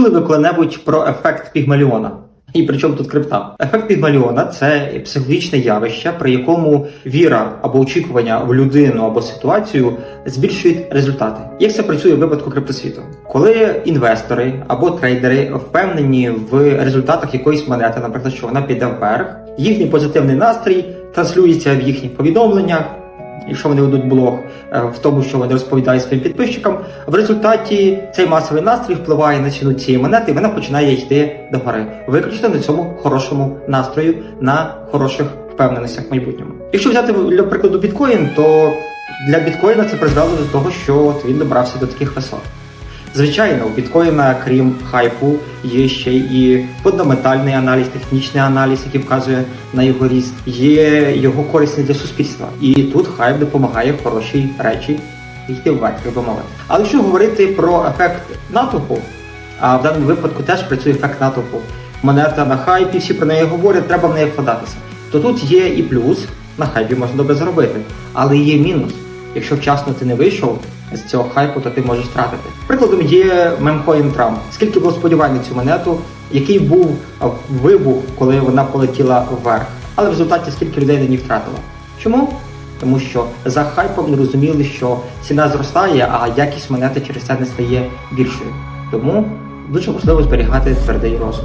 Чули ви коли-небудь про ефект Пігмаліона? І при чому тут крипта? Ефект Пігмаліона це психологічне явище, при якому віра або очікування в людину або ситуацію збільшують результати. Як це працює в випадку криптосвіту? Коли інвестори або трейдери впевнені в результатах якоїсь монети, наприклад, що вона піде вверх, їхній позитивний настрій транслюється в їхніх повідомленнях, якщо вони ведуть блог, е, в тому, що вони розповідають своїм підписчикам, в результаті цей масовий настрій впливає на ціну цієї монети, і вона починає йти догори. Виключно на цьому хорошому настрою, на хороших впевненостях в майбутньому. Якщо взяти для прикладу біткоін, то для біткоїна це призвело до того, що от він добрався до таких висот. Звичайно, у біткоїна, крім хайпу, є ще і фундаментальний аналіз, технічний аналіз, який вказує на його ріст, є його корисний для суспільства. І тут хайп допомагає хорошій речі йти так би мовити. Але якщо говорити про ефект натовпу, а в даному випадку теж працює ефект натовпу. Монета на хайпі, всі про неї говорять, треба в неї вкладатися. То тут є і плюс, на хайпі можна добре заробити, але є мінус. Якщо вчасно ти не вийшов з цього хайпу, то ти можеш втратити. Прикладом є мемкоін Трамп. Скільки було сподівань на цю монету, який був вибух, коли вона полетіла вверх. Але в результаті скільки людей на ній втратило. Чому? Тому що за хайпом не розуміли, що ціна зростає, а якість монети через це не стає більшою. Тому дуже важливо зберігати твердий розум.